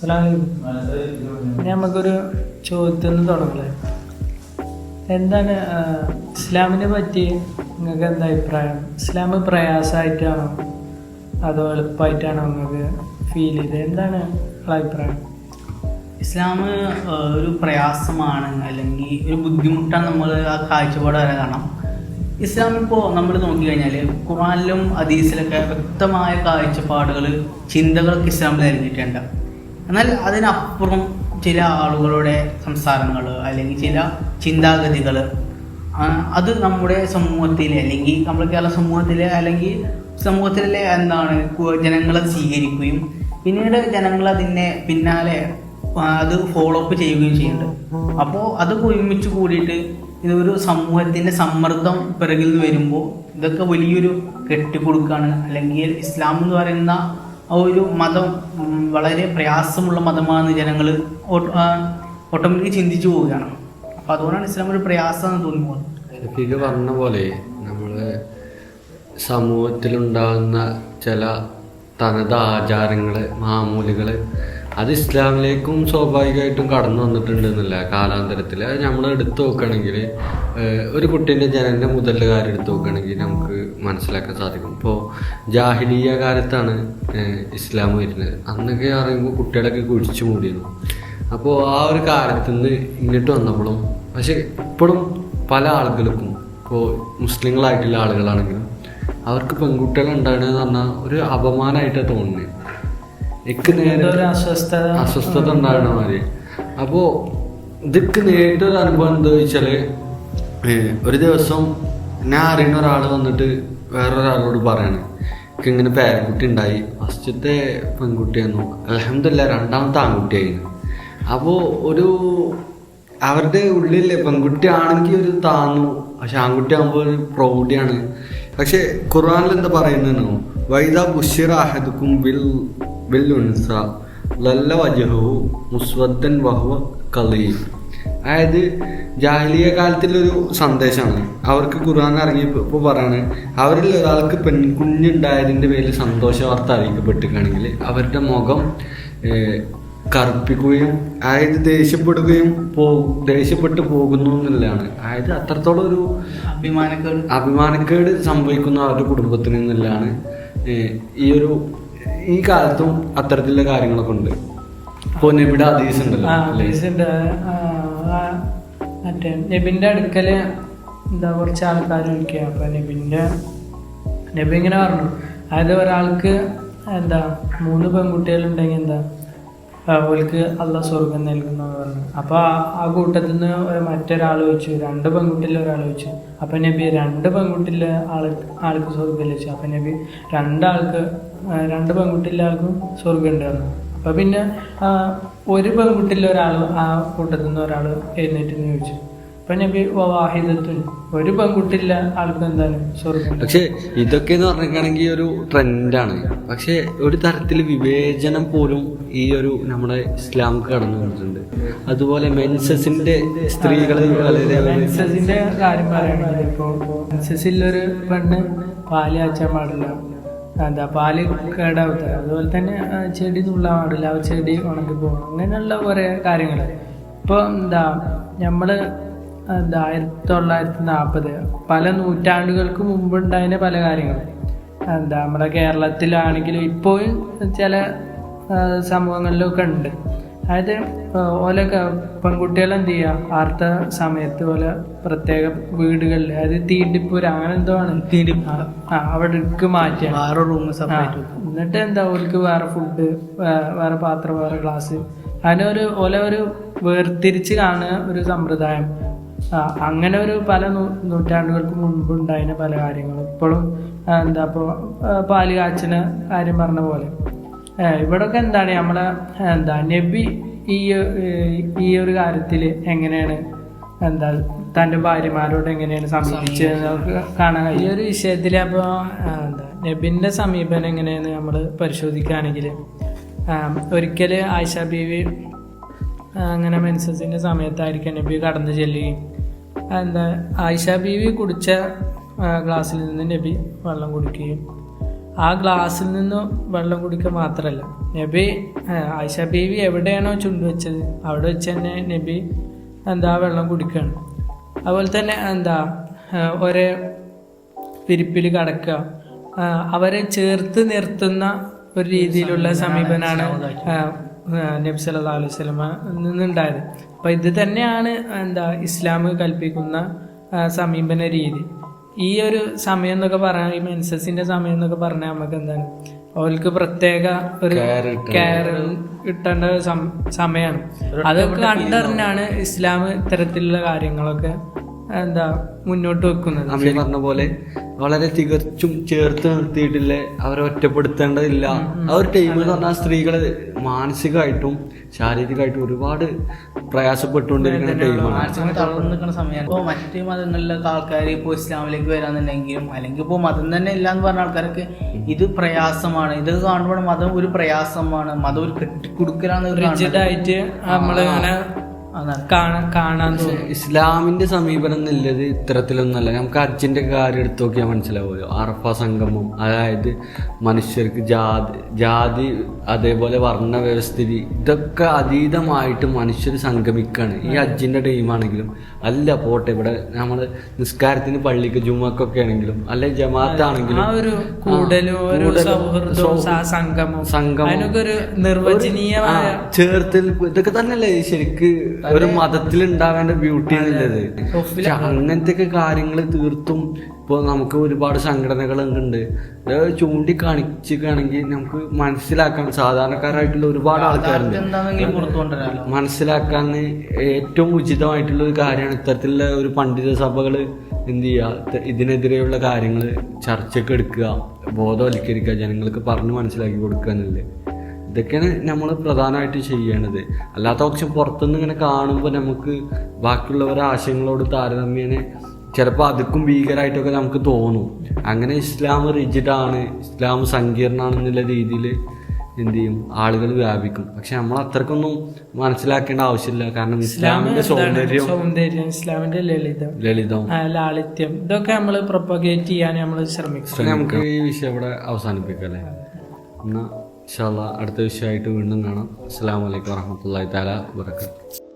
അസ്സലാമലൈക്കും നമുക്കൊരു ചോദ്യത്തിൽ നിന്ന് തുടങ്ങലേ എന്താണ് ഇസ്ലാമിനെ പറ്റി നിങ്ങൾക്ക് എന്താ അഭിപ്രായം? ഇസ്ലാം പ്രയാസമായിട്ടാണോ അതോ എളുപ്പമായിട്ടാണോ നിങ്ങൾക്ക് ഫീൽ ചെയ്തത്? എന്താണ് അഭിപ്രായം? ഇസ്ലാം ഒരു പ്രയാസമാണ് അല്ലെങ്കിൽ ഒരു ബുദ്ധിമുട്ടാണ് നമ്മൾ ആ കാഴ്ചപ്പാട് വരെ കാണാം ഇസ്ലാം ഇപ്പോൾ നമ്മൾ നോക്കിക്കഴിഞ്ഞാൽ ഖുറാനിലും അദീസിലൊക്കെ വ്യക്തമായ കാഴ്ചപ്പാടുകൾ ചിന്തകളൊക്കെ ഇസ്ലാമിൽ ഇറങ്ങിയിട്ടുണ്ട് എന്നാൽ അതിനപ്പുറം ചില ആളുകളുടെ സംസാരങ്ങൾ അല്ലെങ്കിൽ ചില ചിന്താഗതികൾ അത് നമ്മുടെ സമൂഹത്തിൽ അല്ലെങ്കിൽ നമ്മുടെ കേരള സമൂഹത്തിലെ അല്ലെങ്കിൽ സമൂഹത്തിലെ എന്താണ് ജനങ്ങളെ സ്വീകരിക്കുകയും പിന്നീട് ജനങ്ങൾ അതിനെ പിന്നാലെ അത് ഫോളോ അപ്പ് ചെയ്യുകയും ചെയ്യുന്നുണ്ട്. അപ്പോൾ അത് ഒരുമിച്ച് കൂടിയിട്ട് ഇതൊരു സമൂഹത്തിന്റെ സമ്മർദ്ദം പിറകിൽ നിന്ന് വരുമ്പോൾ ഇതൊക്കെ വലിയൊരു കെട്ടിക്കൊടുക്കാണ്. അല്ലെങ്കിൽ ഇസ്ലാം എന്ന് പറയുന്ന ഒരു മതം വളരെ പ്രയാസമുള്ള മതമാണെന്ന് ജനങ്ങൾ ഓട്ടോമാറ്റിക് ചിന്തിച്ചു പോവുകയാണ്. അപ്പോൾ അതുകൊണ്ടാണ് ഇസ്ലാം ഒരു പ്രയാസം എന്ന് പറഞ്ഞ പോലെ നമ്മൾ സമൂഹത്തിലുണ്ടാകുന്ന ചില തനത് ആചാരങ്ങൾ മാമൂലുകൾ അത് ഇസ്ലാമിലേക്കും സ്വാഭാവികമായിട്ടും കടന്നു വന്നിട്ടുണ്ട് എന്നല്ല കാലാന്തരത്തിൽ. അത് നമ്മൾ എടുത്തു നോക്കുകയാണെങ്കിൽ ഒരു കുട്ടീന്റെ ജനന മുതലുള്ള കാര്യം എടുത്തു നോക്കുകയാണെങ്കിൽ നമുക്ക് മനസ്സിലാക്കാൻ സാധിക്കും. ഇപ്പോൾ ജാഹിലീയ കാലത്താണ് ഇസ്ലാം വരുന്നത്. അന്നൊക്കെ അറിയുമ്പോൾ കുട്ടികളൊക്കെ കുഴിച്ചു മൂടിയിരുന്നു. അപ്പോൾ ആ ഒരു കാലത്ത് നിന്ന് ഇങ്ങോട്ട് വന്നപ്പോഴും പക്ഷേ ഇപ്പോഴും പല ആളുകൾക്കും ഇപ്പോൾ മുസ്ലിങ്ങളായിട്ടുള്ള ആളുകളാണെങ്കിലും അവർക്ക് പെൺകുട്ടികൾ ഉണ്ടാകുന്നതെന്ന് പറഞ്ഞാൽ ഒരു അപമാനമായിട്ടാണ് തോന്നുന്നത്. എനിക്ക് ഒരു അസ്വസ്ഥത? അസ്വസ്ഥത ഉണ്ടാകണ മാതിരി. അപ്പോൾ ഇതൊക്കെ നേരിട്ടൊരു അനുഭവം എന്താ വെച്ചാൽ ഒരു ദിവസം ഞാൻ അറിയുന്ന ഒരാൾ വന്നിട്ട് വേറൊരാളോട് പറയാണ് എനിക്ക് ഇങ്ങനെ പേരക്കുട്ടി ഉണ്ടായി. ഫസ്റ്റത്തെ പെൺകുട്ടിയായിരുന്നു അലഹമില്ല രണ്ടാമത്തെ ആൺകുട്ടിയായിരുന്നു അപ്പോൾ ഒരു അവരുടെ ഉള്ളിൽ പെൺകുട്ടി ആണെങ്കിൽ ഒരു താന്നു പക്ഷെ ആൺകുട്ടി ആകുമ്പോൾ ഒരു പ്രൗഢിയാണ്. പക്ഷെ ഖുർആാനിൽ എന്താ പറയുന്നതെന്നോ? വൈദ ബുഷിർ അഹദുക്കും ബിൽ ലല്ല വജഹു മുസ്വദ്ദൻ വഹുവ കളി അതായത് ജാഹ്ലിയ കാലത്തിലൊരു സന്ദേശമാണ്. അവർക്ക് ഖുർആൻ ഇറങ്ങിയപ്പോൾ പറയാണ് അവരിൽ ഒരാൾക്ക് പെൺകുഞ്ഞുണ്ടായതിന്റെ പേരിൽ സന്തോഷ വാർത്ത അറിയിക്കപ്പെട്ടിരിക്കുകയാണെങ്കിൽ അവരുടെ മുഖം കറുപ്പിക്കുകയും അതായത് ദേഷ്യപ്പെടുകയും പോ ദേഷ്യപ്പെട്ട് പോകുന്നു എന്നുള്ളതാണ്. അതായത് അത്രത്തോളം ഒരു അഭിമാനക്കേട്. അഭിമാനക്കേട് സംഭവിക്കുന്ന അവരുടെ കുടുംബത്തിന് എന്നുള്ളതാണ് ഈ ഒരു ഈ കാലത്തും അത്തരത്തിലുള്ള കാര്യങ്ങളൊക്കെ ഉണ്ട്. ഹദീസ് ഉണ്ടല്ലോ മറ്റേ നബിന്റെ അടുക്കൽ എന്താ കുറച്ച് ആൾക്കാർ വിളിക്കുക അപ്പൊ നബിന്റെ നബി ഇങ്ങനെ പറഞ്ഞു. അതായത് ഒരാൾക്ക് എന്താ മൂന്ന് പെൺകുട്ടികളുണ്ടെങ്കിൽ എന്താ അവൾക്ക് അല്ല സ്വർഗം നൽകുന്നു പറഞ്ഞു അപ്പൊ ആ- കൂട്ടത്തിൽ നിന്ന് മറ്റൊരാൾ വെച്ചു രണ്ട് പെൺകുട്ടിയിൽ ഒരാൾ വെച്ചു അപ്പൊ നബി രണ്ട് പെൺകുട്ടിയിലെ ആൾ ആൾക്ക് സ്വർഗം ലഭിച്ചു. അപ്പൊ നബി രണ്ടാൾക്ക് രണ്ട് പെൺകുട്ടിയിലെ ആൾക്കും സ്വർഗം ഉണ്ടായിരുന്നു. അപ്പൊ പിന്നെ ഒരു പെൺകുട്ടിയിലെ ഒരാൾ ആ കൂട്ടത്തിൽ നിന്ന് ഒരാൾ എഴുന്നേറ്റ് ചോദിച്ചു. അപ്പൊ നബി വാഹിദത്തുൻ ഒരു പെൺകുട്ടിയിലെ ആൾക്ക് എന്താണ് സ്വർഗം പക്ഷേ ഇതൊക്കെ എന്ന് പറഞ്ഞിട്ടാണെങ്കിൽ ഒരു ട്രെൻഡാണ്. പക്ഷേ ഒരു തരത്തിൽ വിവേചനം പോലും ഈ ഒരു നമ്മുടെ ഇസ്ലാമിക്ക് കടന്നു വന്നിട്ടുണ്ട്. അതുപോലെ മെൻസസിന്റെ സ്ത്രീകൾ മെൻസസിന്റെ കാര്യം പറയുകയാണെങ്കിൽ ഇപ്പോൾ മെൻസസിലൊരു പെണ്ണ് പാൽ കാച്ചാൻ പാടില്ല. എന്താ പാൽ കേടാവത്ത അതുപോലെ തന്നെ ചെടി നുള്ള പാടില്ല ആ ചെടി ഉണക്കി പോകും അങ്ങനെയുള്ള കുറേ കാര്യങ്ങൾ ഇപ്പോൾ എന്താ നമ്മൾ എന്താ ആയിരത്തി തൊള്ളായിരത്തി നാൽപ്പത് പല നൂറ്റാണ്ടുകൾക്ക് മുമ്പുണ്ടായതിന് പല കാര്യങ്ങൾ എന്താ നമ്മുടെ കേരളത്തിലാണെങ്കിലും ഇപ്പോഴും ചില സമൂഹങ്ങളിലൊക്കെ ഉണ്ട്. അതായത് ഓലൊക്കെ പെൺകുട്ടികൾ എന്ത് ചെയ്യുക ആർത്ത സമയത്ത് പോലെ പ്രത്യേക വീടുകളിൽ അതായത് തീണ്ടിപ്പൂര അങ്ങനെ എന്തോ ആണ് തീണ്ടിപ്പൂ. ആ അവിടേക്ക് മാറ്റുക വേറെ റൂം സെപ്പറേറ്റ് എന്നിട്ട് എന്താ ഓൽക്ക് വേറെ ഫുഡ് വേറെ പാത്രം വേറെ ഗ്ലാസ് അങ്ങനെ ഒരു ഓല ഒരു വേർതിരിച്ച് കാണുക ഒരു സമ്പ്രദായം. അങ്ങനെ ഒരു പല നൂറ്റാണ്ടുകൾക്ക് മുൻപ് ഉണ്ടായിരുന്ന പല കാര്യങ്ങളും. ഇപ്പോഴും എന്താ ഇപ്പോൾ പാൽ കാച്ചിന് കാര്യം പറഞ്ഞ പോലെ. ഇവിടൊക്കെ എന്താണ് നമ്മളെ എന്താ നബി ഈ ഈ ഒരു കാര്യത്തിൽ എങ്ങനെയാണ് എന്താ തന്റെ ഭാര്യമാരോട് എങ്ങനെയാണ് സമീപിച്ചത് കാണാൻ ഈ ഒരു വിഷയത്തിൽ അപ്പോൾ എന്താ നബിന്റെ സമീപനം എങ്ങനെയാണ് നമ്മൾ പരിശോധിക്കുകയാണെങ്കിൽ ഒരിക്കൽ ആയിഷ ബീവി അങ്ങനെ മെൻസസിന്റെ സമയത്തായിരിക്കും നബി കടന്നു ചെല്ലുകയും എന്താ ആയിഷ ബീവി കുടിച്ച ഗ്ലാസ്സിൽ നിന്ന് നബി വെള്ളം കുടിക്കുകയും ആ ഗ്ലാസ്സിൽ നിന്ന് വെള്ളം കുടിക്കുക മാത്രമല്ല. നബി ആയിഷ ബീവി എവിടെയാണോ ചുണ്ട് വെച്ചത് അവിടെ വെച്ച് തന്നെ നബി എന്താ വെള്ളം കുടിക്കുകയാണ് അതുപോലെ തന്നെ എന്താ ഒരേ പിരിപ്പിൽ കടക്കുക. അവരെ ചേർത്ത് നിർത്തുന്ന ഒരു രീതിയിലുള്ള സമീപനാണ് നബി സല്ലല്ലാഹു അലൈഹി സ്വലമ നിന്നുണ്ടായത്. അപ്പം ഇത് തന്നെയാണ് എന്താ ഇസ്ലാം കൽപ്പിക്കുന്ന സമീപന രീതി. ഈ ഒരു സമയം എന്നൊക്കെ പറയാൻ ഈ മെൻസസിന്റെ സമയം എന്നൊക്കെ പറഞ്ഞാൽ നമുക്ക് എന്താണ്? അവർക്ക് പ്രത്യേക ഒരു കെയർ കിട്ടേണ്ട. സമയമാണ് അതൊക്കെ കണ്ടറിഞ്ഞാണ് ഇസ്ലാം ഇത്തരത്തിലുള്ള കാര്യങ്ങളൊക്കെ എന്താ മുന്നോട്ട് വെക്കുന്നത്? അമ്മ പറഞ്ഞ പോലെ വളരെ തികച്ചും ചേർത്ത് നിർത്തിയിട്ടില്ല? അവരെ ഒറ്റപ്പെടുത്തേണ്ടതില്ല. ആ ഒരു ടൈം എന്ന് പറഞ്ഞാൽ സ്ത്രീകൾ മാനസികമായിട്ടും ശാരീരികമായിട്ടും ഒരുപാട് പ്രയാസപ്പെട്ടുകൊണ്ടിരിക്കുന്ന ടൈമാണ്. മാനസികമായി തളർന്നു സമയമാണ്. ഇപ്പോൾ മറ്റു മതങ്ങളിലൊക്കെ ആൾക്കാർ ഇപ്പോൾ ഇസ്ലാമിലേക്ക് വരാന്നുണ്ടെങ്കിലും അല്ലെങ്കിൽ ഇപ്പോൾ മതം തന്നെ ഇല്ല എന്ന് പറഞ്ഞ ആൾക്കാർക്ക് ഇത് പ്രയാസമാണ്. ഇത് കാണുമ്പോൾ മതം ഒരു പ്രയാസമാണ്. മതം ഒരു കെട്ടിക്കൊടുക്കലാണ് റിജിഡ് ആയിട്ട് ഇസ്ലാമിന്റെ സമീപനം എന്നുള്ളത് ഇത്തരത്തിലൊന്നല്ല. നമുക്ക് അച്ഛന്റെ കാര്യം എടുത്തു നോക്കിയാൽ മനസ്സിലാവുമല്ലോ. അറഫ സംഗമം അതായത് മനുഷ്യർക്ക് ജാതി ജാതി അതേപോലെ വർണ വ്യവസ്ഥിതി ഇതൊക്കെ അതീതമായിട്ട് മനുഷ്യർ സംഗമിക്കുകയാണ് ഈ അജ്ജിന്റെ ടൈമാണെങ്കിലും അല്ല പോട്ടെ ഇവിടെ നമ്മൾ നിസ്കാരത്തിന് പള്ളിക്ക് ജുമക്കൊക്കെ ആണെങ്കിലും അല്ലെ ജമാഅത്ത് ആണെങ്കിലും സംഗമം ചേർത്തിൽ ഇതൊക്കെ തന്നെയല്ലേ ശരിക്ക് ഒരു മതത്തിൽ ഉണ്ടാവേണ്ട ബ്യൂട്ടി എന്നുള്ളത് പക്ഷെ അങ്ങനത്തെ ഒക്കെ കാര്യങ്ങൾ തീർത്തും ഇപ്പോൾ നമുക്ക് ഒരുപാട് സംഘടനകൾ ഉണ്ട് ചൂണ്ടി കാണിച്ചിരിക്കുകയാണെങ്കിൽ നമുക്ക് മനസ്സിലാക്കാൻ സാധാരണക്കാരായിട്ടുള്ള ഒരുപാട് ആൾക്കാരുണ്ട്. മനസ്സിലാക്കാൻ ഏറ്റവും ഉചിതമായിട്ടുള്ള ഒരു കാര്യമാണ് ഇത്തരത്തിലുള്ള ഒരു പണ്ഡിത സഭകൾ എന്ത് ചെയ്യുക ഇതിനെതിരെയുള്ള കാര്യങ്ങൾ ചർച്ചയ്ക്ക് എടുക്കുക ബോധവൽക്കരിക്കുക ജനങ്ങൾക്ക് പറഞ്ഞു മനസ്സിലാക്കി കൊടുക്കുക ഇതൊക്കെയാണ് നമ്മൾ പ്രധാനമായിട്ട് ചെയ്യേണ്ടത്. അല്ലാത്ത പക്ഷം പുറത്തുനിന്ന് ഇങ്ങനെ കാണുമ്പോൾ നമുക്ക് ബാക്കിയുള്ളവരുടെ ആശയങ്ങളോട് താരതമ്യേന ചിലപ്പോൾ അതുക്കും ഭീകരമായിട്ടൊക്കെ നമുക്ക് തോന്നും. അങ്ങനെ ഇസ്ലാം റിജിഡാണ് ഇസ്ലാം സങ്കീർണമാണെന്നുള്ള രീതിയിൽ എന്ത് ചെയ്യും? ആളുകൾ വ്യാപിക്കും. പക്ഷെ നമ്മൾ അത്രക്കൊന്നും മനസ്സിലാക്കേണ്ട ആവശ്യമില്ല. കാരണം ഇസ്ലാമിന്റെ സൗന്ദര്യം സൗന്ദര്യം? ഇസ്ലാമിന്റെ ലളിതം. ലളിതം. ലാളിത്യം. ഇതൊക്കെ നമ്മൾ പ്രൊപ്പഗേറ്റ് ചെയ്യാൻ നമ്മൾ ശ്രമിക്കും. നമുക്ക് ഈ വിഷയം ഇവിടെ അവസാനിപ്പിക്കാം അല്ലേ? എന്നാ ഇൻഷാല്ലാ അടുത്ത വിഷയമായിട്ട് വീണ്ടും കാണാം. അസ്സാം വലൈക്കും വരഹമുല്ലാ താല വാബർക്കാത്തു